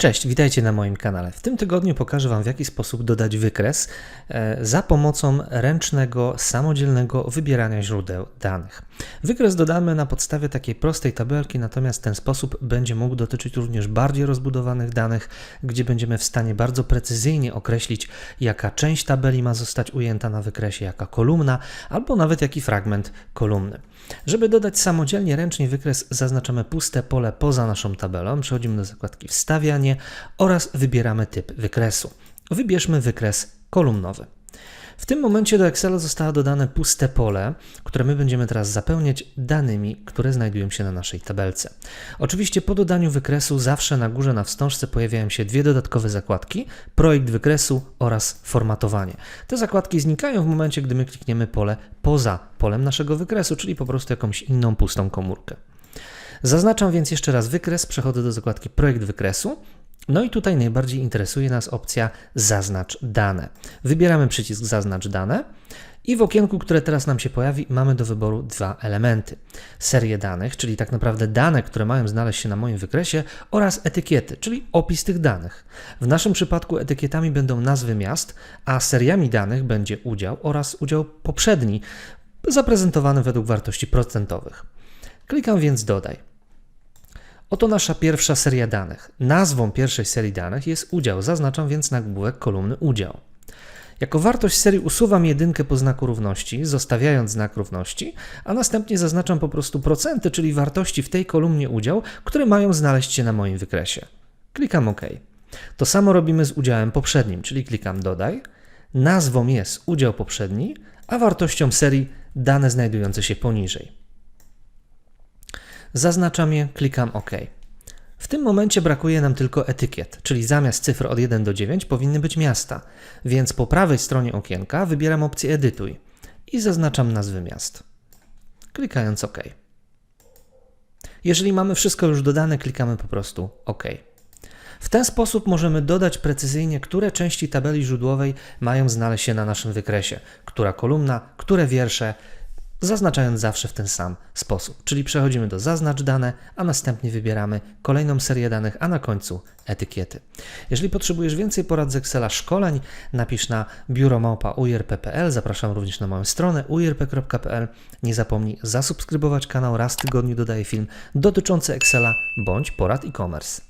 Cześć, witajcie na moim kanale. W tym tygodniu pokażę Wam, w jaki sposób dodać wykres e, za pomocą ręcznego, samodzielnego wybierania źródeł danych. Wykres dodamy na podstawie takiej prostej tabelki, natomiast ten sposób będzie mógł dotyczyć również bardziej rozbudowanych danych, gdzie będziemy w stanie bardzo precyzyjnie określić, jaka część tabeli ma zostać ujęta na wykresie, jaka kolumna, albo nawet jaki fragment kolumny. Żeby dodać samodzielnie ręcznie wykres, zaznaczamy puste pole poza naszą tabelą, przechodzimy do zakładki Wstawianie oraz wybieramy typ wykresu. Wybierzmy wykres kolumnowy. W tym momencie do Excela zostało dodane puste pole, które my będziemy teraz zapełniać danymi, które znajdują się na naszej tabelce. Oczywiście po dodaniu wykresu zawsze na górze na wstążce pojawiają się dwie dodatkowe zakładki: projekt wykresu oraz formatowanie. Te zakładki znikają w momencie, gdy my klikniemy pole poza polem naszego wykresu, czyli po prostu jakąś inną pustą komórkę. Zaznaczam więc jeszcze raz wykres, przechodzę do zakładki projekt wykresu. No i tutaj najbardziej interesuje nas opcja Zaznacz dane. Wybieramy przycisk Zaznacz dane i w okienku, które teraz nam się pojawi, mamy do wyboru dwa elementy. Serię danych, czyli tak naprawdę dane, które mają znaleźć się na moim wykresie oraz etykiety, czyli opis tych danych. W naszym przypadku etykietami będą nazwy miast, a seriami danych będzie udział oraz udział poprzedni, zaprezentowany według wartości procentowych. Klikam więc Dodaj. Oto nasza pierwsza seria danych. Nazwą pierwszej serii danych jest udział, zaznaczam więc nagłówek kolumny udział. Jako wartość serii usuwam jedynkę po znaku równości, zostawiając znak równości, a następnie zaznaczam po prostu procenty, czyli wartości w tej kolumnie udział, które mają znaleźć się na moim wykresie. Klikam OK. To samo robimy z udziałem poprzednim, czyli klikam Dodaj. Nazwą jest udział poprzedni, a wartością serii dane znajdujące się poniżej. Zaznaczam je, klikam OK. W tym momencie brakuje nam tylko etykiet, czyli zamiast cyfr od 1 do 9 powinny być miasta, więc po prawej stronie okienka wybieram opcję Edytuj i zaznaczam nazwy miast. Klikając OK. Jeżeli mamy wszystko już dodane, klikamy po prostu OK. W ten sposób możemy dodać precyzyjnie, które części tabeli źródłowej mają znaleźć się na naszym wykresie, która kolumna, które wiersze, zaznaczając zawsze w ten sam sposób. Czyli przechodzimy do zaznacz dane, a następnie wybieramy kolejną serię danych, a na końcu etykiety. Jeżeli potrzebujesz więcej porad z Excela szkoleń, napisz na biuromałpa.uirp.pl. Zapraszam również na moją stronę uirp.pl. Nie zapomnij zasubskrybować kanał, raz w tygodniu dodaję film dotyczący Excela bądź porad e-commerce.